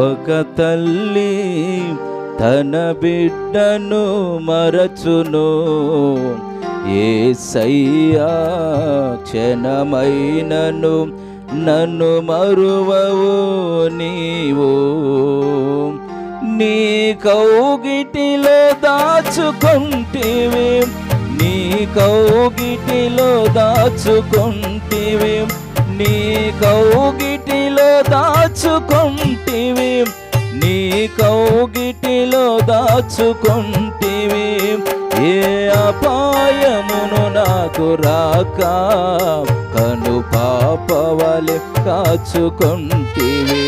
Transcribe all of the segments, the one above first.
ఒక తల్లి తన బిడ్డను మరచును. ఏసయ్యా క్షణమైనను నన్ను మరువవు నీవు. నీ కౌగిటిలో దాచుకుంటేవి. నీ కౌగిటిలో దాచుకుంటేవి. నీ కౌగి దాచుకుంటివి నీ కౌగిటిలో దాచుకుంటివి. ఏ అపాయమును నాకు రాక కను పాపవలె కాచుకుంటివి.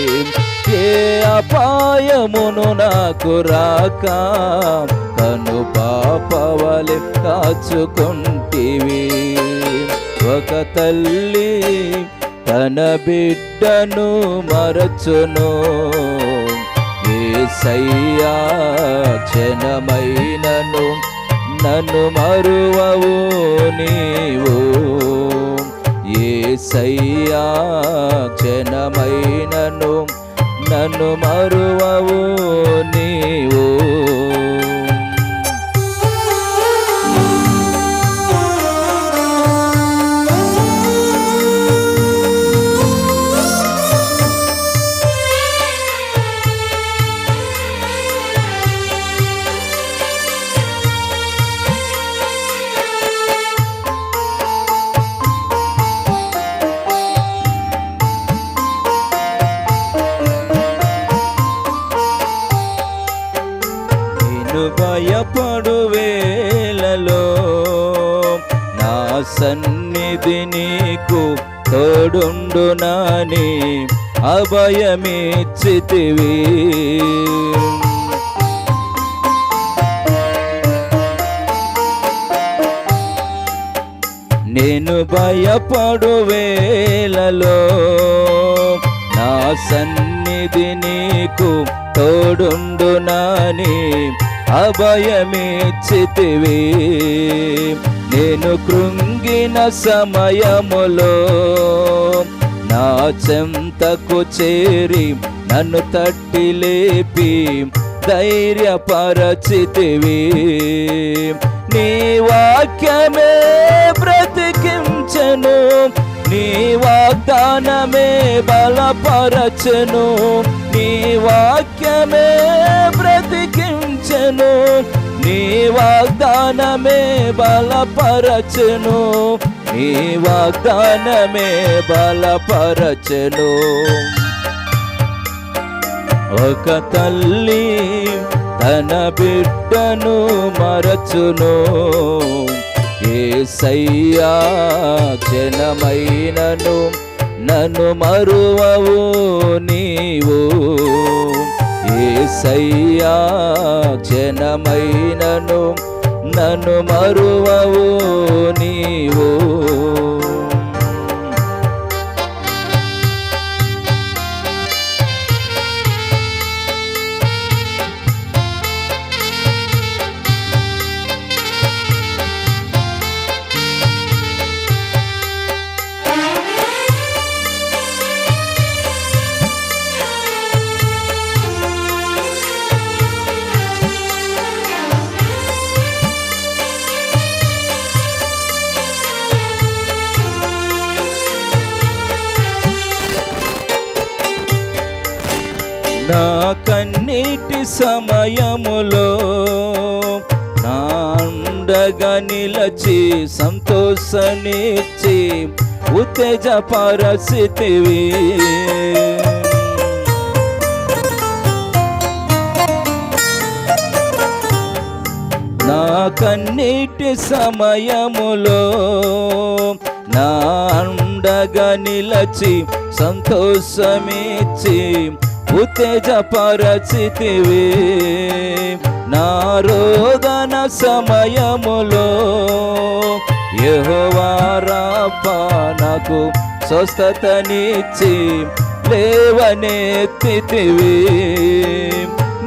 ఏ అపాయమును నాకు రాక కను పాపవలె కాచుకుంటివి. ఒక తల్లి తన బిడ్డను మరచును. ఏసయ్యా క్షణమైనను నన్ను మరువవు నీవు. ఏసయ్యా క్షణమైనను నన్ను మరువవు నీవు. భయపడు వేళలో నా సన్నిధి నీకు తోడుండునని అభయమిచ్చితివి. నేను భయపడు వేళలో నా సన్నిధి నీకు తోడుండునని అభయమిచ్చితివి నేను కృంగిన సమయములో నా చెంతకు చేరి నన్ను తట్టి లేపి ధైర్యపరచితివి. నీ వాక్యమే బ్రతికించను నీ వాగ్దానమే బలపరచను నీ వాక్యమే బ్రతికించను నీ వాగ్దానమే బలపరచను. నీ వాగ్దానమే బలపరచను. ఒక తల్లి తన బిడ్డను మరచును. ఏసయ్యా జనమైనను నన్ను మరువవు నీవు. ఏసయ్యా క్షణమైనను నన్ను మరువవు నీవు. నా కన్నీటి సమయములో నాండగా నిలచి సంతోషనిచ్చి ఉత్తేజ పరిస్థితివి నా కన్నీటి సమయములో నా అండగా నిలచి సంతోషమిచ్చి ఉత్తేజపరచితివి నా రోదన సమయములో యెహోవారాప నాకు స్వస్థతనిచ్చి లేవనెత్తితివి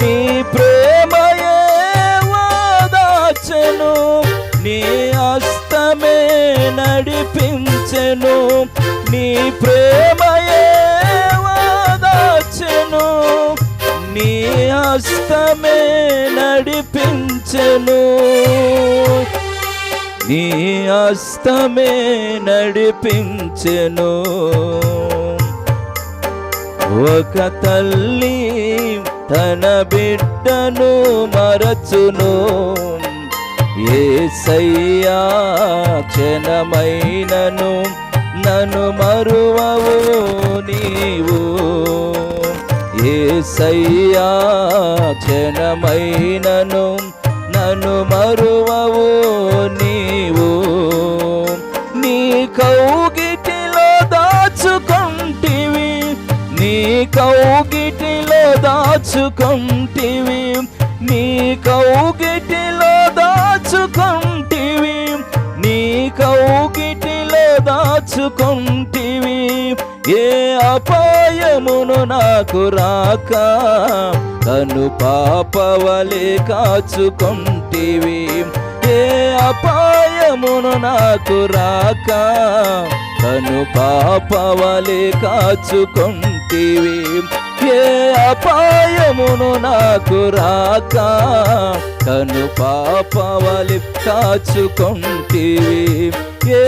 నీ ప్రేమయే వాదాచను నీ అస్తమే నడిపించెను. నీ ప్రేమయే హస్తమే నడిపించను. నీ హస్తమే నడిపించను. ఒక తల్లి తన బిడ్డను మరచును. ఏసయ్యా క్షణమైనను నన్ను మరువవు నీవు. ఏసయ్యా క్షణమైనను నన్ను మరువవు నీవు. నీ కౌగిటిలో దాచుకుంటివి నీ కౌగిటిలో దాచుకుంటివి నీ కౌగిటిలో దాచుకుంటివి నీ కౌగిటిలో దాచుకుంటివి. ఏ అపాయమును నాకు రాక తను పాపవలే కాచుకుంటివి. ఏ అపాయమును నాకు రాక తను పాపవలే కాచుకుంటివి. ఏ అపాయమును నాకు రాక తను పాపవలి కాచుకుంటివి. ఏ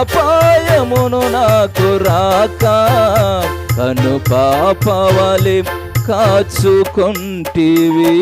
అపాయమును నాకు రాక కను పాపవలి కాచుకుంటివి.